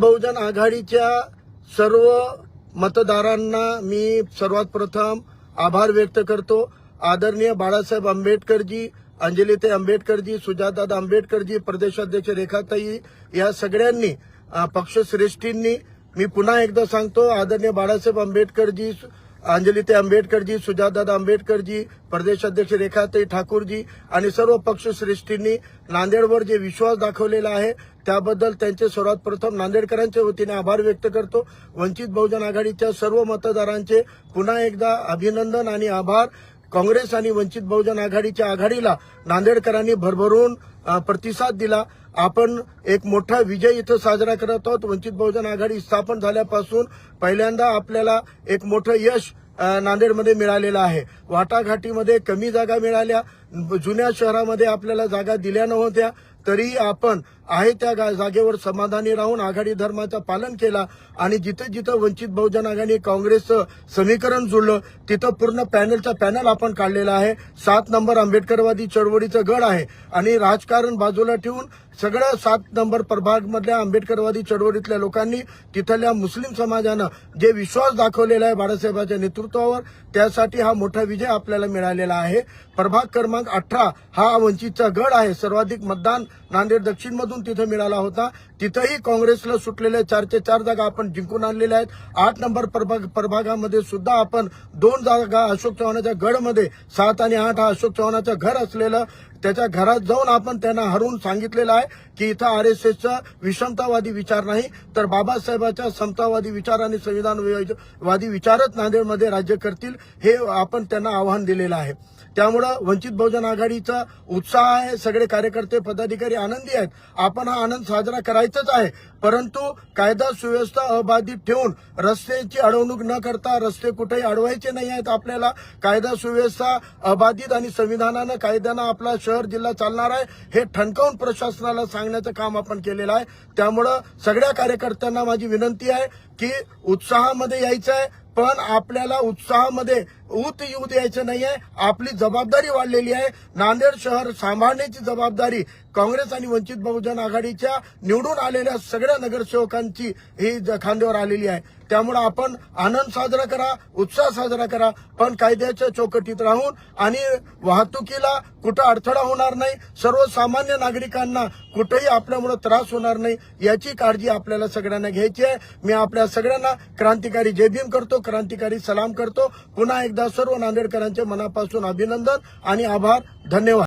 बहुजन आघाडीच्या सर्व मतदारांना मी सर्वात प्रथम आभार व्यक्त करतो. आदरणीय बाळासाहेब आंबेडकरजी अंजलिते आंबेडकरजी सुजातादा आंबेडकरजी प्रदेशाध्यक्ष रेखाताई या सगळ्यांनी पक्षश्रेष्ठींनी मी पुन्हा एकदा सांगतो आदरणीय बाळासाहेब आंबेडकरजी अंजलीते आंबेडकरजी सुजातदादा आंबेडकरजी प्रदेशाध्यक्ष रेखाताई ठाकूरजी आणि सर्व पक्षश्रेष्ठींनी नांदेडवर जे विश्वास दाखवलेला आहे त्याबद्दल त्यांचे सर्वात प्रथम नांदेडकरांच्या वतीने आभार व्यक्त करतो. वंचित बहुजन आघाडीच्या सर्व मतदारांचे पुन्हा एकदा अभिनंदन आणि आभार. काँग्रेस आणि वंचित बहुजन आघाडीच्या आघाडीला नांदेडकरांनी भरभरून प्रतिसाद दिला. आपण एक मोठा विजय इथं साजरा करत आहोत. वंचित बहुजन आघाडी स्थापन झाल्यापासून पहिल्यांदा आपल्याला एक मोठं यश नांदेडमध्ये मिळालेलं आहे. वाटाघाटीमध्ये कमी जागा मिळाल्या. जुन्या शहरामध्ये आपल्याला जागा दिल्या नव्हत्या. तरी आपण आहे त्या गा- जागेवर समाधानी राहून आघाडी धर्माचं पालन केला आणि जिथं जिथं वंचित बहुजन आघाडी काँग्रेसचं समीकरण जुळलं तिथं पूर्ण पॅनलचा पॅनल आपण काढलेला आहे. सात नंबर आंबेडकरवादी चळवळीचं गड आहे आणि राजकारण बाजूला ठेवून सगळ्या सात नंबर प्रभागमधल्या आंबेडकरवादी चळवळीतल्या लोकांनी तिथल्या मुस्लिम समाजानं जे विश्वास दाखवलेला आहे बाळासाहेबांच्या नेतृत्वावर त्यासाठी हा मोठा विजय आपल्याला मिळालेला आहे. प्रभाग क्रमांक अठरा हा वंचितचा गड आहे. सर्वाधिक मतदान नांदेड दक्षिणमधून तिथं मिळाला होता. तिथंही काँग्रेसला सुटलेल्या चारचे चार जागा आपण जिंकून आणलेल्या आहेत. आठ नंबर प्रभाग प्रभागामध्ये सुद्धा आपण दोन जागा अशोक चव्हाणाच्या गडमध्ये सात आणि आठ हा अशोक चव्हाणाचं घर असलेलं त्याच्या घरात जाऊन आपण त्यांना हरवून सांगितलेलं आहे की इथं आर एस एसचा विषमतावादी विचार नाही तर बाबासाहेबांच्या समतावादी विचार आणि संविधानवादी विचारच नांदेडमध्ये राज्य करतील हे आपण त्यांना आव्हान दिलेलं आहे. त्यामुळं वंचित बहुजन आघाडीचा उत्साह आहे सगळे कार्यकर्ते पदाधिकारी आनंदी आहेत. आपण हा आनंद साजरा करायचाच आहे परंतु कायदा सुव्यवस्था अबाधित ठेवून रस्त्याची अडवणूक न करता रस्ते कुठेही अडवायचे नाही आहेत आपल्याला. कायदा सुव्यवस्था अबाधित आणि संविधानानं कायद्यानं आपला शहर जिल्हा चालणार आहे हे ठणकावून प्रशासनाला सांगण्याचं काम आपण केलेलं आहे. त्यामुळं सगळ्या कार्यकर्त्यांना माझी विनंती आहे की उत्साहामध्ये यायचं आहे पण आपल्याला उत्साहामध्ये ऊत येऊ द्यायचं नाहीये. आपली जबाबदारी वाढलेली आहे. नांदेड शहर सांभाळण्याची जबाबदारी काँग्रेस आणि वंचित बहुजन आघाडीच्या निवडून आलेल्या सगळ्या नगरसेवकांची ही खांद्यावर आलेली आहे. त्यामुळे आपण आनंद साजरा करा उत्साह साजरा करा पण कायद्याच्या चौकटीत राहून आणि वाहतुकीला कुठं अडथळा होणार नाही सर्वसामान्य नागरिकांना कुठेही आपल्यामुळे त्रास होणार नाही याची काळजी आपल्याला सगळ्यांना घ्यायची आहे. मी आपल्या सगळ्यांना क्रांतिकारी जय भीम करतो. क्रांतिकारी सलाम करतो. पुन्हा एकदा सर्व नांदेडकरांचे मनापासून अभिनंदन आणि आभार. धन्यवाद.